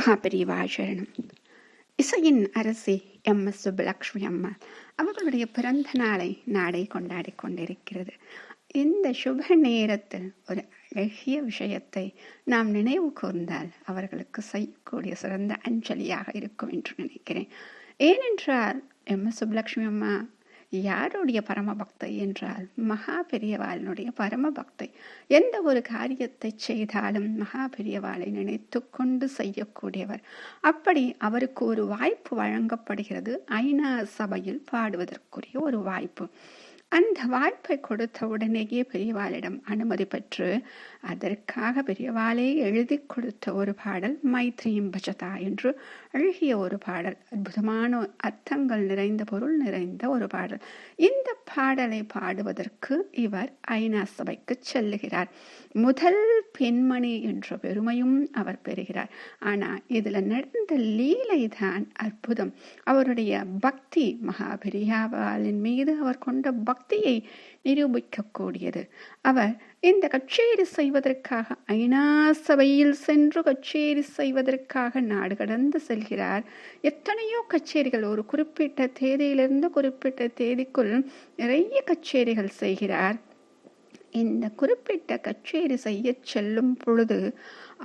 மகாபெரிவா இசையின் அரசி M. S. Subbulakshmi அம்மா அவர்களுடைய பிறந்த நாளை நாடே கொண்டாடி கொண்டிருக்கிறது. இந்த சுப நேரத்தில் ஒரு அழகிய விஷயத்தை நாம் நினைவு கூர்ந்தால் அவர்களுக்கு செய்யக்கூடிய சிறந்த அஞ்சலியாக இருக்கும் என்று நினைக்கிறேன். ஏனென்றால் எம். எஸ். சுப்புலக்ஷ்மி அம்மா யாருடைய பரம பக்தை என்றால் மகா பெரியவாளினுடைய பரம பக்தை எந்த ஒரு காரியத்தை செய்தாலும் மகா பெரியவாளை நினைத்து கொண்டு செய்யக்கூடியவர். அப்படி அவருக்கு ஒரு வாய்ப்பு வழங்கப்படுகிறது. ஐநா சபையில் பாடுவதற்குரிய ஒரு வாய்ப்பு. அந்த வாய்ப்பை கொடுத்த உடனேயே பெரியவாளிடம் அனுமதி பெற்று அதற்காக பெரியவாளே எழுதி கொடுத்த ஒரு பாடல் மைத்ரியும் பஜதா என்று அழகிய ஒரு பாடல் அற்புதமான அர்த்தங்கள் நிறைந்த பொருள் நிறைந்த ஒரு பாடல். இந்த பாடலை பாடுவதற்கு இவர் ஐநா சபைக்கு செல்லுகிறார். முதல் பெண்மணி என்ற பெருமையும் அவர் பெறுகிறார். ஆனால் இதில் நடந்த லீலை தான் அற்புதம். அவருடைய பக்தி மகாபெரியாவாளின் மீது அவர் கொண்ட பக்தி பக்தியை நிரூபிக்கக்கூடியது. அவர் இந்த கச்சேரி செய்வதற்காக ஐநா சபையில் சென்று கச்சேரி செய்வதற்காக நாடு கடந்து செல்கிறார். எத்தனையோ கச்சேரிகள் ஒரு குறிப்பிட்ட தேதியிலிருந்து குறிப்பிட்ட தேதிக்குள் நிறைய கச்சேரிகள் செய்கிறார். இந்த குறிப்பிட்ட கச்சேரி செய்ய செல்லும் பொழுது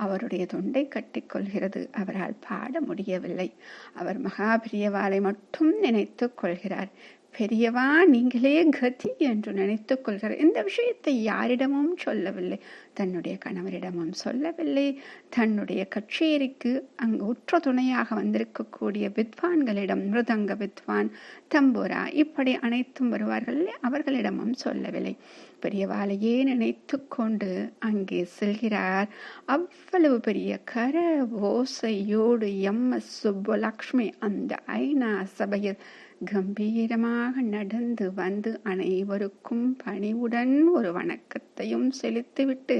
அவருடைய தொண்டை கட்டிக்கொள்கிறது அவரால் பாட முடியவில்லை. அவர் மகாபிரியவாளை மட்டும் நினைத்து கொள்கிறார். பெரியவா நீங்களே கதி என்று நினைத்து கொள்கிறார். இந்த விஷயத்தை யாரிடமும் சொல்லவில்லை. தன்னுடைய கணவரிடமும் சொல்லவில்லை. தன்னுடைய கச்சேரிக்கு அங்கு உற்ற துணையாக வந்திருக்கக்கூடிய வித்வான்களிடம் மிருதங்க வித்வான் தம்புரா இப்படி அனைத்தும் வருவார்கள். அவர்களிடமும் சொல்லவில்லை. பெரியவாளையே நினைத்து கொண்டு அங்கே செல்கிறார். அவ்வளவு பெரிய கர ஓசையோடு எம் எஸ் சுப்புலக்ஷ்மி அந்த ஐநா சபையில் கம்பீரமாக நடந்து வந்து அனைவருக்கும் பணிவுடன் ஒரு வணக்கத்தையும் செலுத்திவிட்டு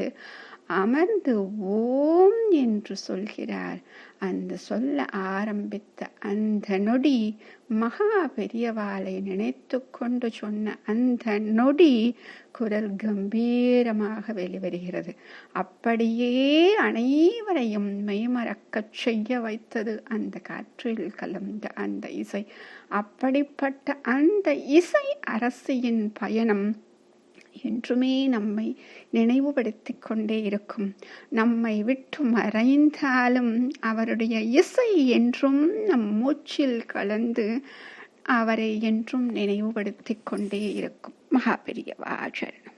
அமர்ந்து ஓம் என்று சொல்கிறார். அந்த சொல்ல ஆரம்பித்த அந்த நொடி மகா பெரியவாளை நினைத்து கொண்டு சொன்ன அந்த நொடி குரல் கம்பீரமாக வெளிவருகிறது. அப்படியே அனைவரையும் மெய்மறக்கச் செய்ய வைத்தது அந்த காற்றில் கலந்த அந்த இசை. அப்படிப்பட்ட அந்த இசை அரசியின் பயணம் என்றுமே நம்மை நினைவுபடுத்தி கொண்டே இருக்கும். நம்மை விட்டு மறைந்தாலும் அவருடைய இசை என்றும் நம் மூச்சில் கலந்து அவரை என்றும் நினைவுபடுத்தி கொண்டே இருக்கும் மகாபெரிய வாசரணம்